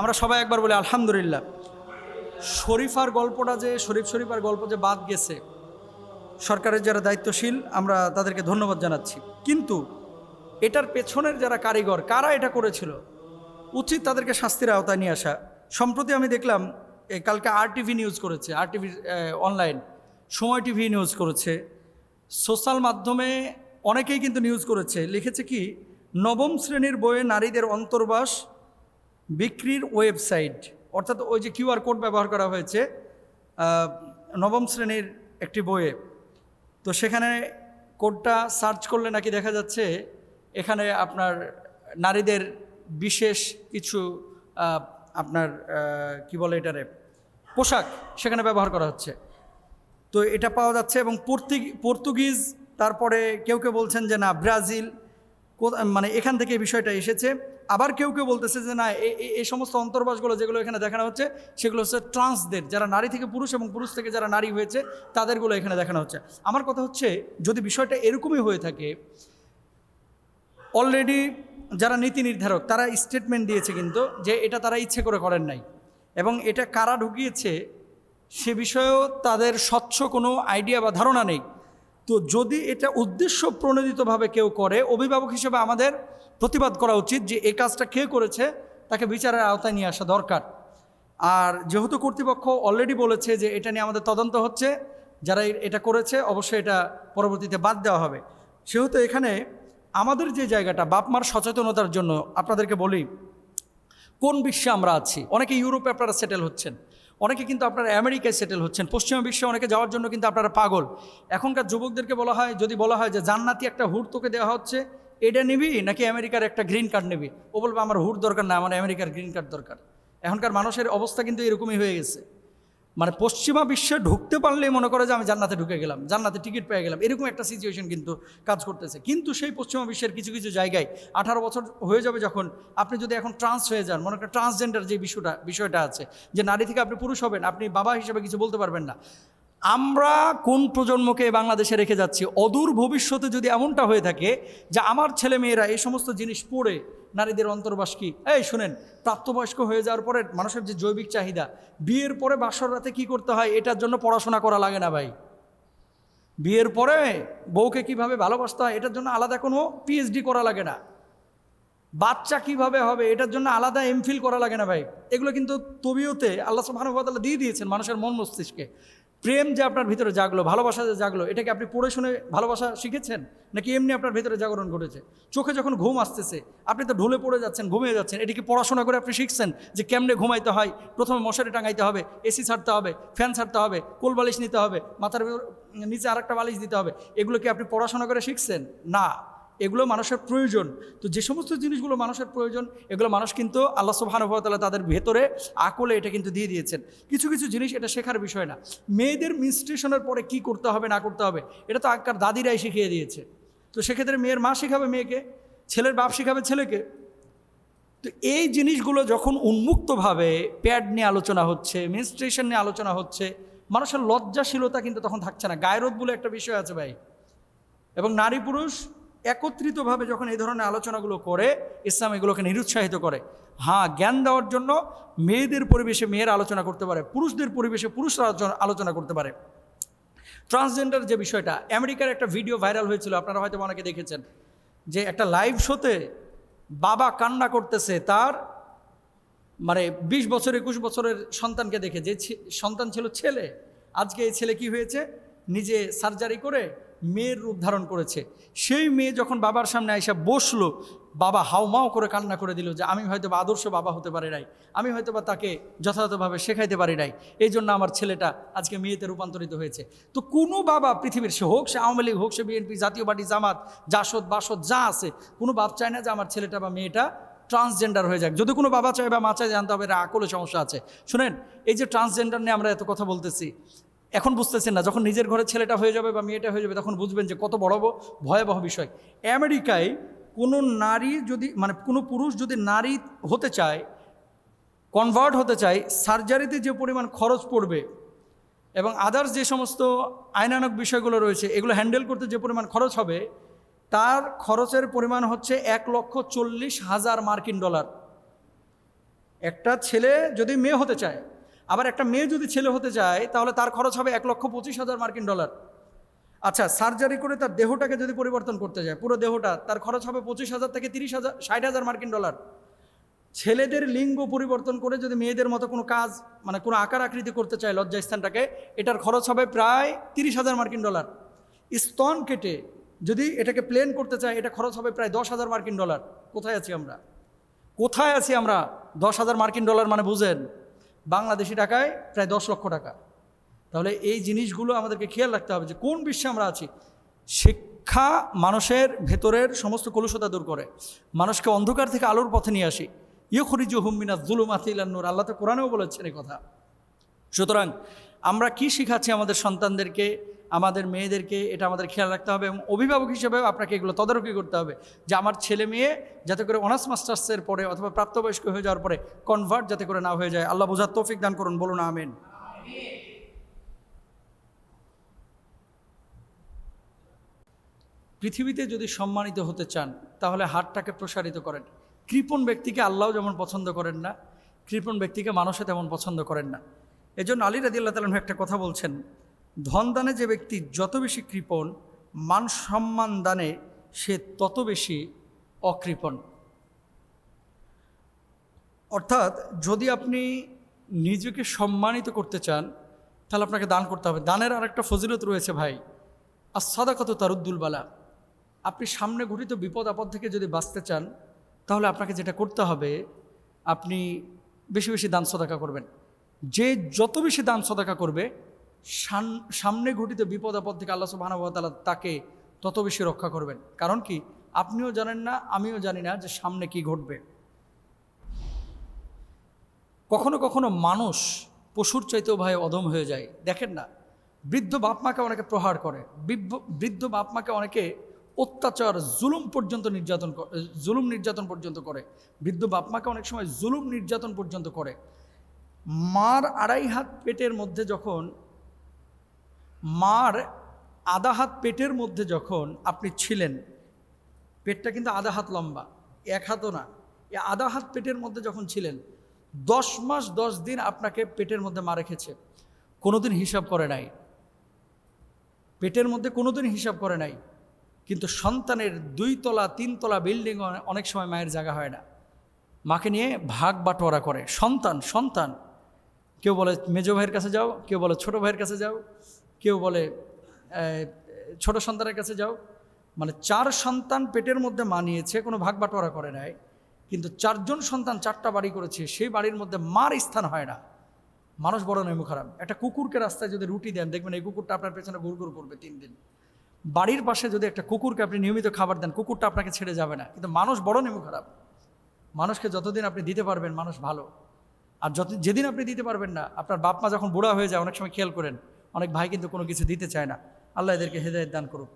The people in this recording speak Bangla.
আমরা সবাই একবার বলি আলহামদুলিল্লাহ। শরীফার গল্পটা যে, শরীফ শরীফার গল্প যে বাদ গেছে, সরকারের যারা দায়িত্বশীল, আমরা তাদেরকে ধন্যবাদ জানাচ্ছি। কিন্তু এটার পেছনের যারা কারিগর, কারা এটা করেছিল? উচিত তাদেরকে শাস্তির আওতায় নিয়ে আসা। সম্প্রতি আমি দেখলাম কালকে আর টিভি নিউজ করেছে R TV online Somoy TV news করেছে। সোশ্যাল মাধ্যমে অনেকেই কিন্তু নিউজ করেছে। লিখেছে কি, নবম শ্রেণির বইয়ে নারীদের অন্তর্বাস বিক্রির ওয়েবসাইট, অর্থাৎ ওই যে কিউআর কোড ব্যবহার করা হয়েছে নবম শ্রেণির একটি বইয়ে। তো সেখানে কোডটা সার্চ করলে নাকি দেখা যাচ্ছে, এখানে আপনার নারীদের বিশেষ কিছু আপনার কি বলে এটারে, পোশাক সেখানে ব্যবহার করা হচ্ছে। তো এটা পাওয়া যাচ্ছে এবং পর্তুগিজ, তারপরে কেউ কেউ বলছেন যে না, ব্রাজিল মানে এখান থেকে এই বিষয়টা এসেছে। আবার কেউ কেউ বলতেছে যে, না এই সমস্ত অন্তর্বাসগুলো যেগুলো এখানে দেখানো হচ্ছে, সেগুলো হচ্ছে ট্রান্সদের। যারা নারী থেকে পুরুষ এবং পুরুষ থেকে যারা নারী হয়েছে, তাদেরগুলো এখানে দেখানো হচ্ছে। আমার কথা হচ্ছে, যদি বিষয়টা এরকমই হয়ে থাকে অলরেডি যারা নীতি নির্ধারক, তারা স্টেটমেন্ট দিয়েছে কিন্তু যে, এটা তারা ইচ্ছে করে করেন নাই। এবং এটা কারা ঢুকিয়েছে, সে বিষয়েও তাদের স্বচ্ছ কোনো আইডিয়া বা ধারণা নেই। তো যদি এটা উদ্দেশ্য প্রণোদিতভাবে কেউ করে, অভিভাবক হিসেবে আমাদের প্রতিবাদ করা উচিত যে এই কাজটা কে করেছে, তাকে বিচারের আওতায় নিয়ে আসা দরকার। আর যেহেতু কর্তৃপক্ষ অলরেডি বলেছে যে এটা নিয়ে আমাদের তদন্ত হচ্ছে, যারা এটা করেছে অবশ্যই এটা পরবর্তীতে বাদ দেওয়া হবে। সেহেতু এখানে আমাদের যে জায়গাটা, বাপমার সচেতনতার জন্য আপনাদেরকে বলি, কোন বিশ্বে আমরা আছি? অনেকে ইউরোপে আপনারা সেটেল হচ্ছেন। অনেকে কিন্তু আপনারা আমেরিকায় সেটেল হচ্ছেন, পশ্চিমা বিশ্বে অনেকে যাওয়ার জন্য কিন্তু আপনারা পাগল। এখনকার যুবকদেরকে বলা হয়, যদি বলা হয় যে জান্নাতি একটা হুট তোকে দেওয়া হচ্ছে, এটা নিবি নাকি আমেরিকার একটা গ্রিন কার্ড নিবি? ও বলবে, আমার হুট দরকার না, আমার আমেরিকার গ্রিন কার্ড দরকার। এখনকার মানুষের অবস্থা কিন্তু এরকমই হয়ে গেছে। মানে পশ্চিমা বিশ্বে ঢুকতে পারলেই মনে করে যে আমি জান্নাতে ঢুকে গেলাম, জান্নাতে টিকিট পেয়ে গেলাম, এরকম একটা সিচুয়েশন কিন্তু কাজ করতেছে। কিন্তু সেই পশ্চিমা বিশ্বের কিছু কিছু জায়গায় আঠারো বছর হয়ে যাবে যখন আপনি যদি এখন ট্রান্স হয়ে যান, মনে করেন ট্রান্সজেন্ডার যে বিষয়টা বিষয়টা আছে, যে নারী থেকে আপনি পুরুষ হবেন, আপনি বাবা হিসেবে কিছু বলতে পারবেন না। আমরা কোন প্রজন্মকে বাংলাদেশে রেখে যাচ্ছি? অদূর ভবিষ্যতে যদি এমনটা হয়ে থাকে যে আমার ছেলে মেয়েরা এই সমস্ত জিনিস পড়ে নারীদের অন্তর্বাস কি? এই শুনেন, প্রাপ্তবয়স্ক হয়ে যাওয়ার পরে মানুষের যে জৈবিক চাহিদা, বিয়ের পরে বাসর রাতে কী করতে হয়? এটার জন্য পড়াশোনা করা লাগে না ভাই। বিয়ের পরে বউকে কীভাবে ভালোবাসতে হয়? এটার জন্য আলাদা কোনো পিএইচডি করা লাগে না। বাচ্চা কীভাবে হবে? এটার জন্য আলাদা এমফিল করা লাগে না ভাই। এগুলো কিন্তু তবিয়তে আল্লাহ সুবাহানুভাতাল্লাহ দিয়ে দিয়েছেন মানুষের মন মস্তিষ্কে। প্রেম যে আপনার ভিতরে জাগলো, ভালোবাসা যে জাগলো, এটাকে আপনি পড়ে শুনে ভালোবাসা শিখেছেন? নাকি এমনি আপনার ভিতরে জাগরণ ঘটেছে? চোখে যখন ঘুম আসতেছে, আপনি তো ঢুলে পড়ে যাচ্ছেন, ঘুমিয়ে যাচ্ছেন এটিকে পড়াশোনা করে আপনি শিখছেন যে কেমনে ঘুমাইতে হয়? প্রথমে মশারি টাঙাইতে হবে, এসি ছাড়তে হবে, ফ্যান ছাড়তে হবে, কোল বালিশ নিতে হবে, মাথার নিচে আরেকটা বালিশ দিতে হবে। এগুলো কি আপনি পড়াশোনা করে শিখছেন? না। এগুলো মানুষের প্রয়োজন। তো যে সমস্ত জিনিসগুলো মানুষের প্রয়োজন, এগুলো মানুষ কিন্তু আল্লাহ সুবাহানুভতাল্লাহ তাদের ভেতরে আকলে এটা কিন্তু দিয়ে দিয়েছেন। কিছু কিছু জিনিস এটা শেখার বিষয় না। মেয়েদের মিনস্ট্রেশনের পরে কি করতে হবে, না করতে হবে, এটা তো আগকার দাদিরাই শিখিয়ে দিয়েছে। তো সেক্ষেত্রে মেয়ের মা শেখাবে মেয়েকে, ছেলের বাপ শেখাবে ছেলেকে। তো এই জিনিসগুলো যখন উন্মুক্তভাবে প্যাড নিয়ে আলোচনা হচ্ছে মিনস্ট্রেশন নিয়ে আলোচনা হচ্ছে, মানুষের লজ্জাশীলতা কিন্তু তখন থাকছে না। গায়রোধ বলে একটা বিষয় আছে ভাই। এবং নারী পুরুষ একত্রিতভাবে যখন এই ধরনের আলোচনাগুলো করে, ইসলাম এগুলোকে নিরুৎসাহিত করে। হ্যাঁ জ্ঞান দেওয়ার জন্য মেয়েদের পরিবেশে মেয়েরা আলোচনা করতে পারে, পুরুষদের পরিবেশে পুরুষরা আলোচনা- করতে পারে। ট্রান্সজেন্ডার যে বিষয়টা, আমেরিকার একটা ভিডিও ভাইরাল হয়েছিল, আপনারা হয়তো অনেকে দেখেছেন, যে একটা লাইভ শোতে বাবা কান্না করতেছে তার মানে বিশ বছর, একুশ বছরের সন্তানকে দেখে, যে সন্তান ছিল ছেলে, আজকে এই ছেলে কি হয়েছে? নিজে সার্জারি করে মেয়ের রূপ ধারণ করেছে। সেই মেয়ে যখন বাবার সামনে আইসা বসল, বাবা হাউমাও করে কান্না করে দিল যে, আমি হয়তো বা আদর্শ বাবা হতে পারি নাই। আমি হয়তো বা তাকে যথাযথভাবে শেখাইতে পারি নাই। এই জন্য আমার ছেলেটা আজকে মেয়েতে রূপান্তরিত হয়েছে। তো কোনো বাবা পৃথিবীর সে হোক সে আওয়ামী লীগ হোক সে বিএনপি, জাতীয় পার্টি, জামাত, জাসদ, বাসদ, যা আছে, কোনো বাপ চায় না যে আমার ছেলেটা বা মেয়েটা ট্রান্সজেন্ডার হয়ে যাক। যদি কোনো বাবা চায় বা মা চায়, জানতে হবে এরা আকলে সমস্যা আছে। শুনেন, এই যে ট্রান্সজেন্ডার নিয়ে আমরা এত কথা বলতেছি এখন বুঝতেছেন না, যখন নিজের ঘরে ছেলেটা হয়ে যাবে বা মেয়েটা হয়ে যাবে, তখন বুঝবেন যে কত বড় ভয়াবহ বিষয়। আমেরিকায় কোনো নারী যদি মানে কোনো পুরুষ যদি নারী হতে চায় কনভার্ট হতে চায় সার্জারিতে যে পরিমাণ খরচ পড়বে এবং আদার্স যে সমস্ত আইনানক বিষয়গুলো রয়েছে, এগুলো হ্যান্ডেল করতে যে পরিমাণ খরচ হবে, তার খরচের পরিমাণ হচ্ছে এক লক্ষ চল্লিশ হাজার মার্কিন ডলার। একটা ছেলে যদি মেয়ে হতে চায় আবার একটা মেয়ে যদি ছেলে হতে চায় তাহলে তার খরচ হবে এক লক্ষ পঁচিশ হাজার মার্কিন ডলার। আচ্ছা সার্জারি করে তার দেহটাকে যদি পরিবর্তন করতে যায়, পুরো দেহটা, তার খরচ হবে পঁচিশ হাজার থেকে তিরিশ হাজার, ষাট হাজার মার্কিন ডলার। ছেলেদের লিঙ্গ পরিবর্তন করে যদি মেয়েদের মতো কোনো কাজ মানে কোনো আকার আকৃতি করতে চায় লজ্জাস্থানটাকে, এটার খরচ হবে প্রায় তিরিশ হাজার মার্কিন ডলার। স্তন কেটে যদি এটাকে প্লেন করতে চায়, এটা খরচ হবে প্রায় দশ হাজার মার্কিন ডলার। কোথায় আছি আমরা? কোথায় আছি আমরা? দশ হাজার মার্কিন ডলার মানে বুঝেন। বাংলাদেশি টাকায় প্রায় দশ লক্ষ টাকা। তাহলে এই জিনিসগুলো আমাদেরকে খেয়াল রাখতে হবে যে কোন বিশ্বে আমরা আছি। শিক্ষা মানুষের ভেতরের সমস্ত কলুষতা দূর করে। মানুষকে অন্ধকার থেকে আলোর পথে নিয়ে আসি। ইয়ে খরিজ হুম্মিনা জুলুম আতিলান্নুর আল্লাহ তো কোরআনেও বলেছেন এই কথা। সুতরাং আমরা কি শিখাচ্ছি আমাদের সন্তানদেরকে? আমাদের মেয়েদেরকে এটা আমাদের খেয়াল রাখতে হবে এবং অভিভাবক হিসেবেও আপনাকে এগুলো তদারকি করতে হবে যে আমার ছেলে মেয়ে যাতে করে অনার্স মাস্টার্সের পরে অথবা প্রাপ্তবয়স্ক হয়ে যাওয়ার পরে কনভার্ট যাতে করে না হয়ে যায়। আল্লাহ বোঝার তৌফিক দান করুন, বলুন আমেন। পৃথিবীতে যদি সম্মানিত হতে চান, তাহলে হাতটাকে প্রসারিত করেন। কৃপণ ব্যক্তিকে আল্লাহ যেমন পছন্দ করেন না, কৃপণ ব্যক্তিকে মানুষে তেমন পছন্দ করেন না। এজন্য আলী রাজি আল্লাহ তালন একটা কথা বলছেন ধন দানে যে ব্যক্তি যত বেশি কৃপণ, মান সম্মান দানে সে তত বেশি অকৃপণ। অর্থাৎ যদি আপনি নিজেকে সম্মানিত করতে চান, তাহলে আপনাকে দান করতে হবে। দানের আরেকটা ফজিলত রয়েছে ভাই। আর সাদাকত তারুদ্দুল বালা। আপনি সামনে ঘটিত বিপদ আপদ থেকে যদি বাঁচতে চান, তাহলে আপনাকে যেটা করতে হবে, আপনি বেশি বেশি দান সদাকা করবেন। যে যত বেশি দান সদাকা করবে সামনে ঘটিত বিপদ আপদ থেকে আল্লাহ সুবাহানুভাতালা তাকে তত বেশি রক্ষা করবেন। কারণ কি? আপনিও জানেন না, আমিও জানি না যে সামনে কি ঘটবে। কখনো কখনো মানুষ পশুর চাইতেও ভাই অদম হয়ে যায়। দেখেন না, বৃদ্ধ বাপ মাকে অনেকে প্রহার করে বৃদ্ধ- বৃদ্ধ বাপ মাকে অনেকে অত্যাচার, জুলুম পর্যন্ত নির্যাতন জুলুম নির্যাতন পর্যন্ত করে। বৃদ্ধ বাপ মাকে অনেক সময় জুলুম নির্যাতন পর্যন্ত করে। মার আড়াই হাত পেটের মধ্যে যখন মার আধা হাত পেটের মধ্যে যখন আপনি ছিলেন, পেটটা কিন্তু আধা হাত লম্বা, এক হাতও না, এ আধা হাত পেটের মধ্যে যখন ছিলেন, দশ মাস দশ দিন আপনাকে পেটের মধ্যে মা রেখেছে, কোনোদিন হিসাব করে নাই। পেটের মধ্যে কোনোদিন হিসাব করে নাই, কিন্তু সন্তানের দুই তলা, তিন তলা বিল্ডিং অনেক সময় মায়ের জায়গা হয় না। মাকে নিয়ে ভাগ বাটোয়ারা করে, সন্তান সন্তান। কেউ বলে, মেজো ভাইয়ের কাছে যাও। কেউ বলে, ছোট ভাইয়ের কাছে যাও। কেউ বলে ছোট সন্তানের কাছে যাও। মানে চার সন্তান পেটের মধ্যে মানিয়েছে, কোনো ভাগ বাটোয়ারা করে নাই, কিন্তু চারজন সন্তান চারটা বাড়ি করেছে, সেই বাড়ির মধ্যে মার স্থান হয় না। মানুষ বড় নেমু খারাপ একটা কুকুরকে রাস্তায় যদি রুটি দেন, দেখবেন এই কুকুরটা আপনার পেছনে ঘুরঘুর করবে তিন দিন। বাড়ির পাশে যদি একটা কুকুরকে আপনি নিয়মিত খাবার দেন, কুকুরটা আপনাকে ছেড়ে যাবে না। কিন্তু মানুষ বড় নেমু খারাপ মানুষকে যতদিন আপনি দিতে পারবেন, মানুষ ভালো। আর যত, যেদিন আপনি দিতে পারবেন না, আপনার বাপ মা যখন বুড়া হয়ে যায়, অনেক সময় খেয়াল করেন অনেক ভাই কিন্তু কোনো কিছু দিতে চায় না। আল্লাহ এদেরকে হেদায়ত দান করুক।